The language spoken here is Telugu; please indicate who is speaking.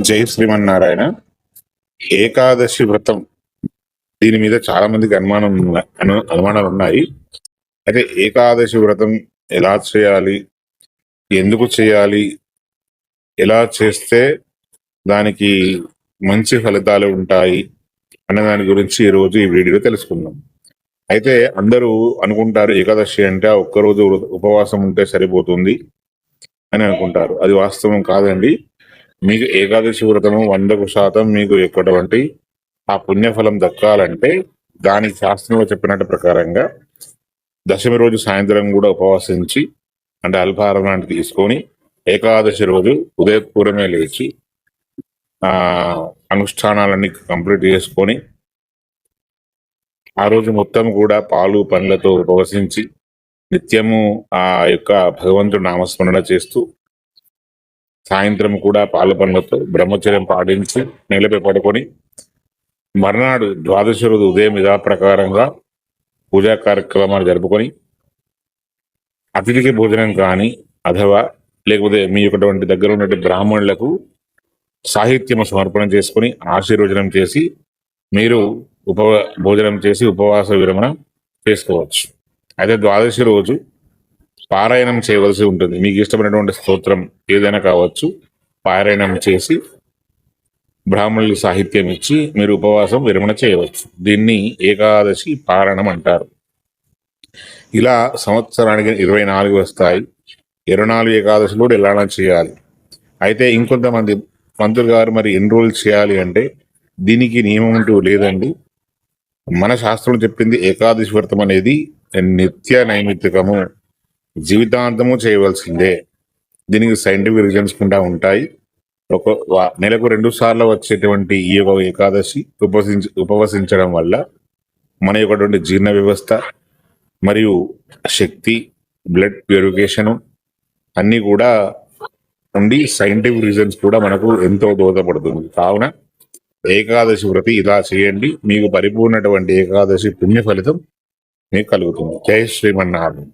Speaker 1: జై శ్రీమన్నారాయణ. ఏకాదశి వ్రతం. దీని మీద చాలా మందికి అనుమానం అను- అనుమానాలు ఉన్నాయి. అయితే ఏకాదశి వ్రతం ఎలా చేయాలి? ఎందుకు చేయాలి? ఎలా చేస్తే దానికి మంచి ఫలితాలు ఉంటాయి? అనే దాని గురించి ఈ రోజు ఈ వీడియోలో తెలుసుకుందాం. అయితే అందరూ అనుకుంటారు ఏకాదశి అంటే ఒక్కరోజు ఉపవాసం ఉంటే సరిపోతుంది అని అనుకుంటారు. అది వాస్తవం కాదండి. మీకు ఏకాదశి వ్రతము వందకు శాతం మీకు ఎక్కటువంటి ఆ పుణ్యఫలం దక్కాలంటే దానికి శాస్త్రంలో చెప్పినట్టు ప్రకారంగా దశమి రోజు సాయంత్రం కూడా ఉపవాసించి అంటే అల్పాహారం లాంటివి తీసుకొని ఏకాదశి రోజు ఉదయపూర్వమే లేచి ఆ అనుష్ఠానాలన్నీ కంప్లీట్ చేసుకొని ఆ రోజు మొత్తం కూడా పాలు పండ్లతో ఉపవసించి నిత్యము ఆ యొక్క భగవంతుడు నామస్మరణ చేస్తూ సాయంత్రం కూడా పాల బ్రహ్మచర్యం పాటించి నేలపై పడుకొని మర్నాడు ద్వాదశి రోజు ఉదయం ఇదా ప్రకారంగా పూజా కార్యక్రమాలు జరుపుకొని అతిథికి భోజనం కానీ అథవా లేకపోతే మీ యొక్కటువంటి దగ్గర ఉన్నటువంటి బ్రాహ్మణులకు సాహిత్యము సమర్పణ చేసుకొని ఆశీర్వచనం చేసి మీరు ఉప భోజనం చేసి ఉపవాస విరమణ చేసుకోవచ్చు. అయితే ద్వాదశి రోజు పారాయణం చేయవలసి ఉంటుంది. మీకు ఇష్టమైనటువంటి స్తోత్రం ఏదైనా కావచ్చు పారాయణం చేసి బ్రాహ్మణులు సాహిత్యం ఇచ్చి మీరు ఉపవాసం విరమణ చేయవచ్చు. దీన్ని ఏకాదశి పారాయణం అంటారు. ఇలా సంవత్సరానికి ఇరవై నాలుగు వస్తాయి. ఇరవై నాలుగు ఏకాదశిలో కూడా ఎలా చేయాలి? అయితే ఇంకొంతమంది మంత్రులు గారు మరి ఎన్ని రోజులు చేయాలి అంటే దీనికి నియమం అంటూ లేదండి. మన శాస్త్రం చెప్పింది ఏకాదశి వ్రతం అనేది నిత్య నైమిత్తికము. జీవితాంతము చేయవలసిందే. దీనికి సైంటిఫిక్ రీజన్స్ కూడా ఉంటాయి. ఒక నెలకు రెండు సార్లు వచ్చేటువంటి ఈ యొక్క ఏకాదశి ఉపవసించ ఉపవసించడం వల్ల మన యొక్కటువంటి జీర్ణ వ్యవస్థ మరియు శక్తి బ్లడ్ ప్యూరిఫికేషను అన్నీ కూడా ఉండి సైంటిఫిక్ రీజన్స్ కూడా మనకు ఎంతో దోహదపడుతుంది. కావున ఏకాదశి వ్రతి ఇలా చేయండి. మీకు పరిపూర్ణటువంటి ఏకాదశి పుణ్య ఫలితం మీకు కలుగుతుంది. జై శ్రీమన్నారాయణ.